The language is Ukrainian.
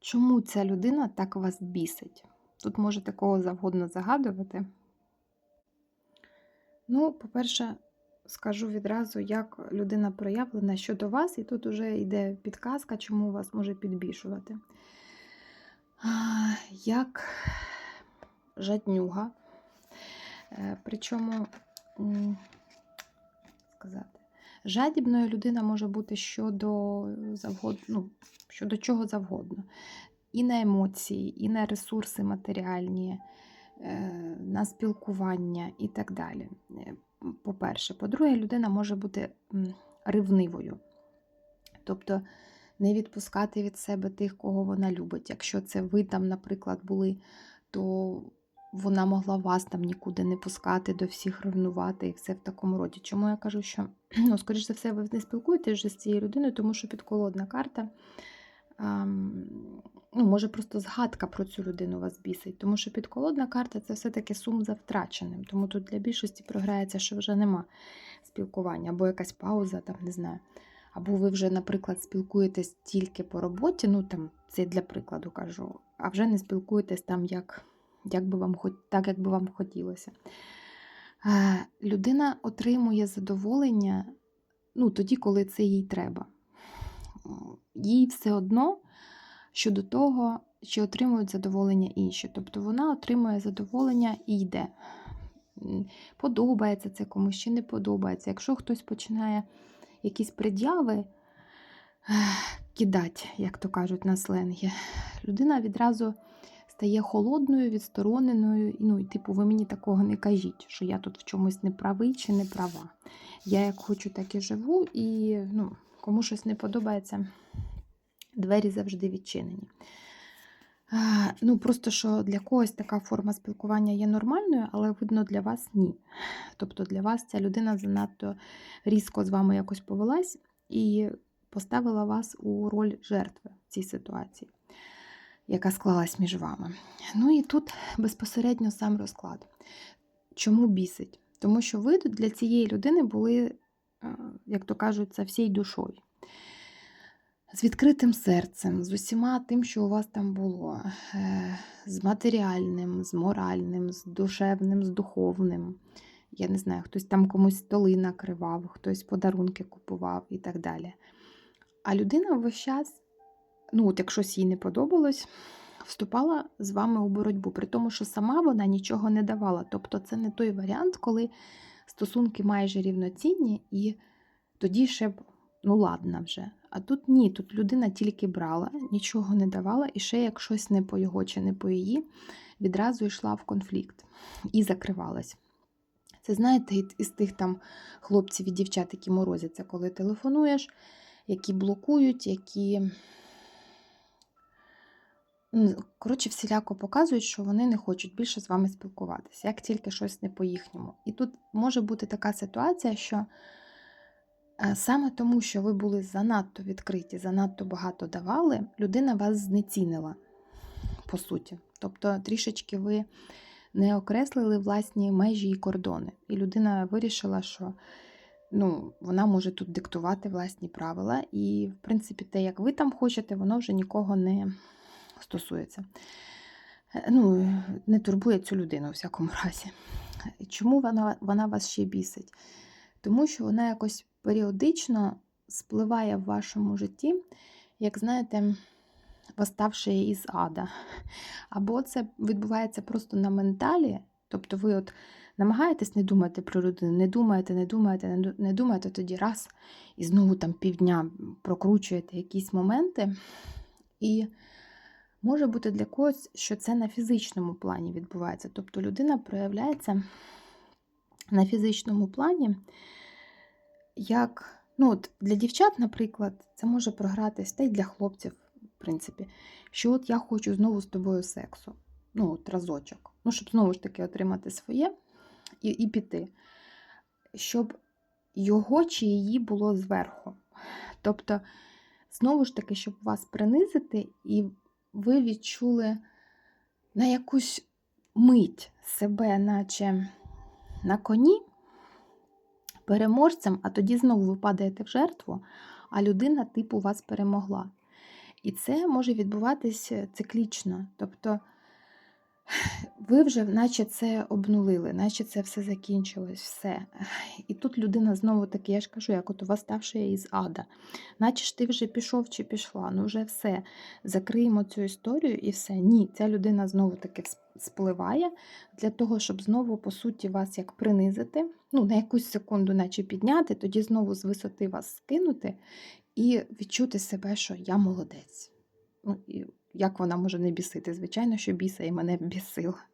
Чому ця людина так вас бісить? Тут можете кого завгодно загадувати. Ну, по-перше, скажу відразу, як людина проявлена щодо вас, і тут вже йде підказка, чому вас може підбішувати. Як жаднюга. Е, Причому, сказати, жадібною людина може бути щодо завгодно, ну, щодо чого завгодно. І на емоції, і на ресурси матеріальні, е, на спілкування і так далі. Е, По-перше, по-друге, людина може бути ревнивою. Тобто не відпускати від себе тих, кого вона любить. Якщо це ви там, наприклад, були, то вона могла вас там нікуди не пускати, до всіх ревнувати і все в такому роді. Чому я кажу, що, ну, скоріш за все, ви не спілкуєтесь вже з цією людиною, тому що підколодна карта. Ну, може, просто згадка про цю людину вас бісить, тому що підколодна карта це все-таки сум за втраченим. Тому тут для більшості програється, що вже нема спілкування, або якась пауза, там, не знаю. Або ви вже, наприклад, спілкуєтесь тільки по роботі, ну там це для прикладу кажу, а вже не спілкуєтесь там, як, як би вам, так, як би вам хотілося. Е, Людина отримує задоволення ну, тоді, коли це їй треба. Їй все одно щодо того, чи отримують задоволення інші. Тобто вона отримує задоволення і йде. Подобається це комусь чи не подобається. Якщо хтось починає якісь пред'яви кидати, як то кажуть на сленгі, людина відразу стає холодною, відстороненою. Ну, і типу, ви мені такого не кажіть, що я тут в чомусь не правий чи не права. Я як хочу, так і живу, і ну, кому щось не подобається, двері завжди відчинені. Ну, просто що для когось така форма спілкування є нормальною, але видно для вас ні. Тобто для вас ця людина занадто різко з вами якось повелась і поставила вас у роль жертви в цій ситуації, яка склалась між вами. Ну і тут безпосередньо сам розклад. Чому бісить? Тому що ви для цієї людини були, е, як то кажуть, за всією душою. З відкритим серцем, з усіма тим, що у вас там було, е, з матеріальним, з моральним, з душевним, з духовним. Я не знаю, хтось там комусь столи накривав, хтось подарунки купував і так далі. А людина весь час, ну от якщо їй не подобалось, вступала з вами у боротьбу, при тому, що сама вона нічого не давала. Тобто це не той варіант, коли стосунки майже рівноцінні, і тоді ще б, ну ладно вже. А тут ні, тут людина тільки брала, нічого не давала, і ще як щось не по його чи не по її, відразу йшла в конфлікт і закривалась. Це знаєте, із- тих там хлопців і дівчат, які морозяться, коли телефонуєш, які блокують, які. Коротше, всіляко показують, що вони не хочуть більше з вами спілкуватися, як тільки щось не по-їхньому. І тут може бути така ситуація, що е, саме тому, що ви були занадто відкриті, занадто багато давали, людина вас знецінила, по суті. Тобто трішечки ви не окреслили власні межі і кордони. І людина вирішила, що ну, вона може тут диктувати власні правила, і, в принципі, те, як ви там хочете, воно вже нікого не стосується. Е, Ну, не турбує цю людину, у всякому разі. Чому вона, вона вас ще бісить? Тому що вона якось періодично спливає в вашому житті, як знаєте, восставши із ада. Або це відбувається просто на менталі, тобто ви от намагаєтесь не думати про людину, не думаєте, не думаєте, не думаєте, тоді раз і знову там півдня прокручуєте якісь моменти. І може бути для когось, що це на фізичному плані відбувається. Тобто людина проявляється на фізичному плані, як ну, от для дівчат, наприклад, це може програтись, та й для хлопців, в принципі, що от я хочу знову з тобою сексу. Ну, от разочок. Ну, щоб знову ж таки отримати своє і, і піти. Щоб його чи її було зверху. Тобто, знову ж таки, щоб вас принизити, і ви відчули на якусь мить себе, наче на коні, переможцем, а тоді знову ви падаєте в жертву, а людина, типу, вас перемогла. І це може відбуватися циклічно. Тобто ви вже наче це обнулили, наче це все закінчилось, все. І тут людина знову таки, я ж кажу, як от у вас ставши із ада. Наче ж ти вже пішов чи пішла, ну вже все. Закриємо цю історію і все. Ні, ця людина знову таки спливає для того, щоб знову, по суті, вас як принизити, ну, на якусь секунду, наче підняти, тоді знову з висоти вас скинути і відчути себе, що я молодець. Ну, і як вона може не бісити? Звичайно, що біса і мене бісила.